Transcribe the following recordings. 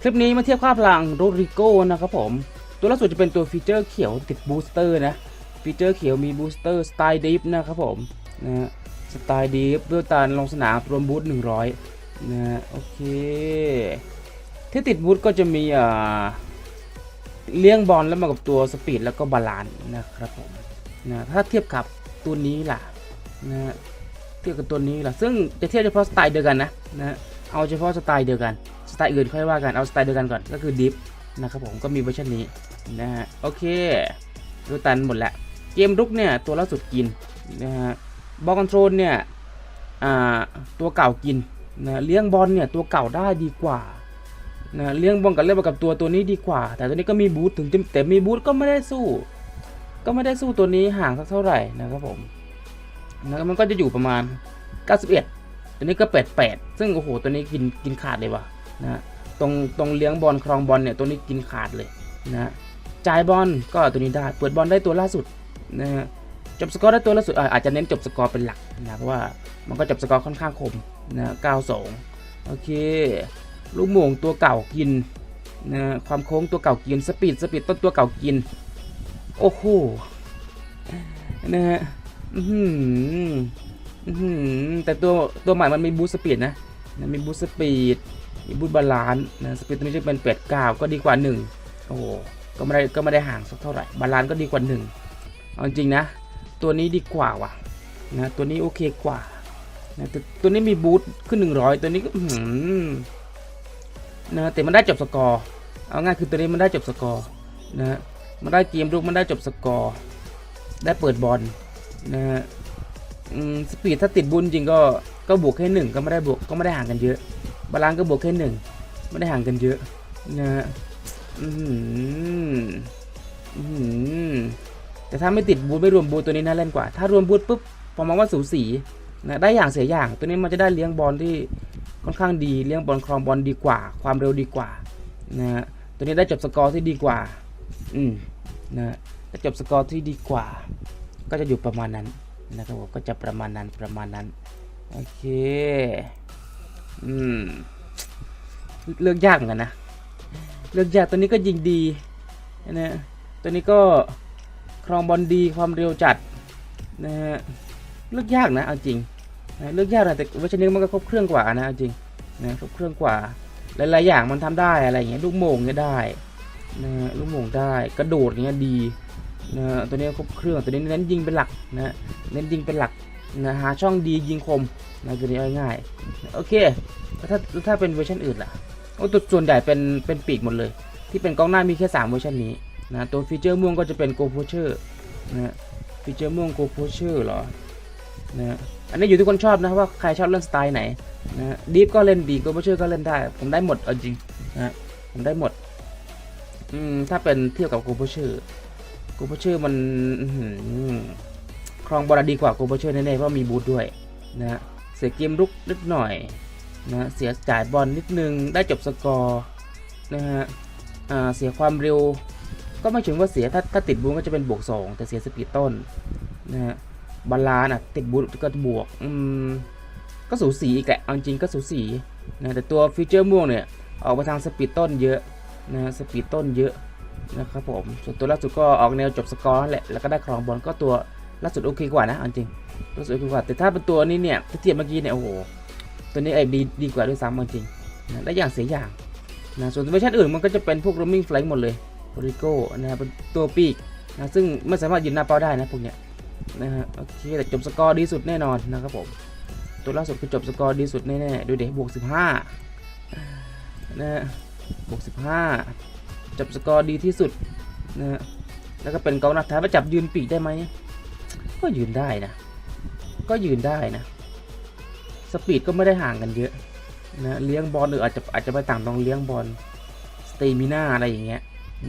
คลิปนี้มาเทียบค่าพลังโรดริโกนะครับผม ตัวล่าสุดจะเป็นตัวฟีเจอร์เขียวติดบูสเตอร์นะฟีเจอร์เขียวมีบูสเตอร์สไตล์ดิฟนะครับผมนะฮะสไตล์ดิฟด้วยการลงสนามรวมบูส100นะฮะโอเค ที่ติดบูสก็จะมีอ่าเลี้ยงบอลแล้วมากับตัวสปีดแล้วก็บาลานซ์นะครับผมนะถ้าเทียบกับตัวนี้ล่ะนะเทียบกับตัวนี้ล่ะซึ่งจะเทียบเฉพาะสไตล์เดียวกันนะนะเอาเฉพาะสไตล์เดียวกัน ไตล์อื่นค่อยว่ากันเอาสไตล์เดียวกันก่อนก็คือดิฟนะครับผมก็มีเวอร์ชันนี้นะฮะโอเคดูตันหมดล้วเกมรุกเนี่ยตัวล่าสุดกินนะฮะบอลคอนโทรลเนี่ยอ่าตัวเก่ากินนะเลี้ยงบอลเนี่ยตัวเก่าได้ดีกว่านะเลี้ยงบอลกับเล่นบอลกับตัวตัวนี้ดีกว่า แต่ตัวนี้ก็มีบูทถึงแต่มีบูทก็ไม่ได้สู้ ก็ไม่ได้สู้ตัวนี้ห่างสักเท่าไหร่นะครับผมนะมันก็จะอยู่ประมาณ 91 ตัวนี้ก็ 88 ซึ่งโอ้โหตัวนี้กินกินขาดเลยว่ะ นะตรงตรงเลี้ยงบอลครองบอลเนี่ยตัวนี้กินขาดเลยนะจ่ายบอลก็ตัวนี้ได้เปิดบอลได้ตัวล่าสุดนะฮะจบสกอร์ได้ตัวล่าสุดอาจจะเน้นจบสกอร์เป็นหลักนะเพราะว่ามันก็จบสกอร์ค่อนข้างคมนะ92โอเคลูกโมงตัวเก่ากินนะความโค้งตัวเก่ากินสปีดสปีดต้นตัวเก่ากินโอ้โหนะฮะอื้อหืออื้อหือแต่ตัวตัวใหม่มันมีบูสสปีดนะนะมีบูสสปีด มีบูตบาลานซ์นะสปีดตัวนี้จะเป็นเป็ดเก้าก็ดีกว่าหนึ่งโอ้โห ก็ไม่ได้ก็ไม่ได้ห่างสักเท่าไหร่ บาลานซ์ก็ดีกว่าหนึ่งเอาจริงๆนะ ตัวนี้ดีกว่าว่ะนะตัวนี้โอเคกว่านะต,ตัวนี้มีบูตขึ้น 100 ตัวนี้ก็หือนะแต่มันได้จบสกอร์เอาง่ายคือตัวนี้มันได้จบสกอร์นะมันได้เกมลุกมันได้จบสกอร์ได้เปิดบอลนะฮะสปีดถ้าติดบุญจริงก็ก็บวกแค่หนึ่งก็ไม่ได้บวกก็ไม่ได้ห่างกันเยอะ บาลานซ์ก็บวกแค่หนึ่งไม่ได้ห่างกันเยอะนะฮะอือหืออื้อหือแต่ถ้าไม่ติดบูทไม่รวมบูทตัวนี้น่าเล่นกว่า ถ้ารวมบูทปุ๊บผมมองว่าสูสีนะได้อย่างเสียอย่าง ตัวนี้มันจะได้เลี้ยงบอลที่ค่อนข้างดีเลี้ยงบอลครองบอลดีกว่า ความเร็วดีกว่านะฮะตัวนี้ได้จบสกอร์ที่ดีกว่า อืมนะฮะได้จบสกอร์ที่ดีกว่า ก็จะอยู่ประมาณนั้นนะครับผมก็จะประมาณนั้นประมาณนั้นโอเค อืม เลือกยากเหมือนกันนะ เลือกยากตัวนี้ก็ยิงดีนะตัวนี้ก็ครองบอลดีความเร็วจัดนะฮะเลือกยากนะเอาจริงนะเลือกยากนะแต่เวอร์ชันนี้มันก็ครบเครื่องกว่านะเอาจริงนะครบเครื่องกว่าหลายๆอย่างมันทำได้อะไรอย่างเงี้ยลูกโมงเนี่ยได้นะลูกโมงได้กระโดดเงี้ยดีนะตัวนี้ครบเครื่องตัวนี้เน้นยิงเป็นหลักนะเน้นยิงเป็นหลัก นะหาช่องดียิงคมนะตัวนี้เอาง่ายๆโอเคถ้าถ้าเป็นเวอร์ชันอื่นล่ะโอ้ตัวส่วนใหญ่เป็นเป็นปีกหมดเลย ที่เป็นกล้องหน้ามีแค่สามเวอร์ชันนี้นะตัวฟีเจอร์ม่วงก็จะเป็น Go Poacher นะฮะฟีเจอร์ม่วง Go Poacher เหรอนะอันนี้อยู่ที่คนชอบนะว่าใครชอบเล่นสไตล์ไหนนะดีฟก็เล่นดี Go Poacher ก็เล่นได้ ผมได้หมดเอาจริงนะผมได้หมดอืมถ้าเป็นเทียบกับ Go Poacher Go Poacher มันอื้อหือ ครองบอลดีกว่า Go Poacher แน่ๆเพราะมีบูทด้วยนะฮะเสียเกมรุกนิดหน่อยนะเสียจ่ายบอลนิดนึงได้จบสกอร์นะฮะอ่าเสียความเร็ว ก็ไม่ถึงว่าเสียถ้าถ้าติดบูนก็จะเป็นบวก 2 แต่เสียสปีดต้นนะฮะบาลานอะติดบูนก็บวกอืมก็สูสีอีกแหละเอาจริงก็สูสีนะแต่ตัวฟีเจอร์ม่วงเนี่ยออกมาทางสปีดต้นเยอะนะสปีดต้นเยอะนะครับผมส่วนตัวล่าสุดก็ออกแนวจบสกอร์แหละแล้วก็ได้ครองบอลก็ตัว ล่าสุดโอเคกว่านะเอาจริงล่าสุดโอเคกว่า แต่ถ้าเป็นตัวนี้เนี่ยถ้าเทียบเมื่อกี้เนี่ยโอ้โหตัวนี้ไอ้ดีดีกว่าด้วยซ้ำเอาจริงนะได้อย่างเสียอย่างนะส่วนเวอร์ชันอื่นมันก็จะเป็นพวก roaming flight หมดเลยโริโก้นะครับเป็นตัวปีกนะซึ่งไม่สามารถยืนหน้าเป้าได้นะพวกเนี้ยนะฮะโอเคแต่จบสกอร์ดีสุดแน่นอนนะครับผมตัวล่าสุดคือจบสกอร์ดีสุดแน่ๆดูเด็กบวก15นะฮะบวก15จบสกอร์ดีที่สุดนะฮะแล้วก็เป็นกองหนักท้ายมาจับยืนปีกได้ไหม ก็ยืนได้นะ ก็ยืนได้นะ สปีดก็ไม่ได้ห่างกันเยอะนะเลี้ยงบอลหรืออาจจะอาจจะไปต่างตรงเลี้ยงบอลสตมิน่าอะไรอย่างเงี้ย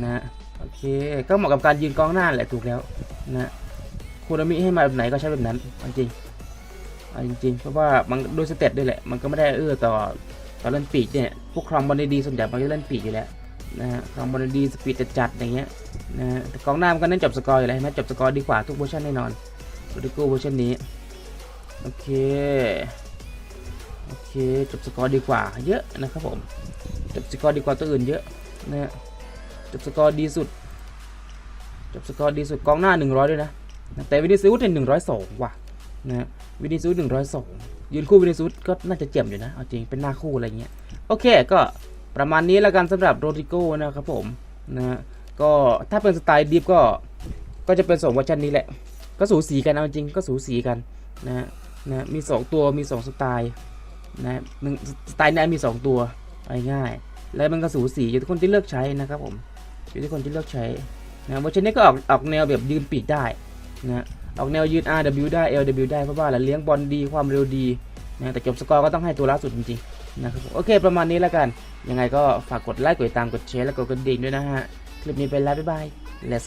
นะโอเคก็เหมาะกับการยืนกองหน้าแหละถูกแล้วนะคูนามิให้มาแบบไหนก็ใช้แบบนั้นจริงจริงเพราะว่ามันโดยสเตตด้วยแหละมันก็ไม่ได้เอื้อต่อต่อเล่นปีกเนี่ยพวกครองบอลดีส่วนใหญ่มันจะเล่นปีกอยู่แล้วนะฮะครองบอลดีสปีดจัดๆอย่างเงี้ยนะกองหน้ามันก็เน้นจบสกอร์อยู่แล้วเห็นไหมจบสกอร์ดีกว่าทุกเวอร์ชันแน่นอน โรดิโก้เวอร์ชันนี้ โอเค โอเค จบสกอร์ดีกว่าเยอะนะครับผม จบสกอร์ดีกว่าตัวอื่นเยอะนะฮะจบสกอร์ดีสุด จบสกอร์ดีสุดกองหน้า 100 ด้วยนะ แต่วินิซูสเนี่ยหนึ่งร้อยสองว่ะนะฮะวินิซูสหนึ่งร้อยสองยืนคู่วินิซูสก็น่าจะเจ็บอยู่นะ เอาจริงเป็นหน้าคู่อะไรเงี้ย โอเคก็ประมาณนี้แล้วกันสำหรับโรดริโก้นะครับผมนะก็ถ้าเป็นสไตล์ดิฟก็ก็จะเป็นสองเวอร์ชันนี้แหละ ก็สูสีกันเอาจริงก็สูสีกันนะฮะนะมีสองตัวมีสองสไตล์นะหนึ่งสไตล์นี้มี 2 ตัวง่ายๆแล้วมันก็สูสีอยู่ที่คนที่เลือกใช้นะครับผมอยู่ที่คนที่เลือกใช้นะเวอร์ชันนี้ก็ออกออกแนวแบบยืนปีกได้นะออกแนวยืน RW ได้ LW ได้เพราะว่าอะไรเลี้ยงบอลดีความเร็วดีนะแต่จบสกอร์ก็ต้องให้ตัวล่าสุดจริงๆนะครับโอเคประมาณนี้แล้วกัน ยังไงก็ฝากกดไลค์กดติดตามกดแชร์และกดกระดิ่งด้วยนะฮะ คลิปนี้ไปแล้วบ๊ายบาย let's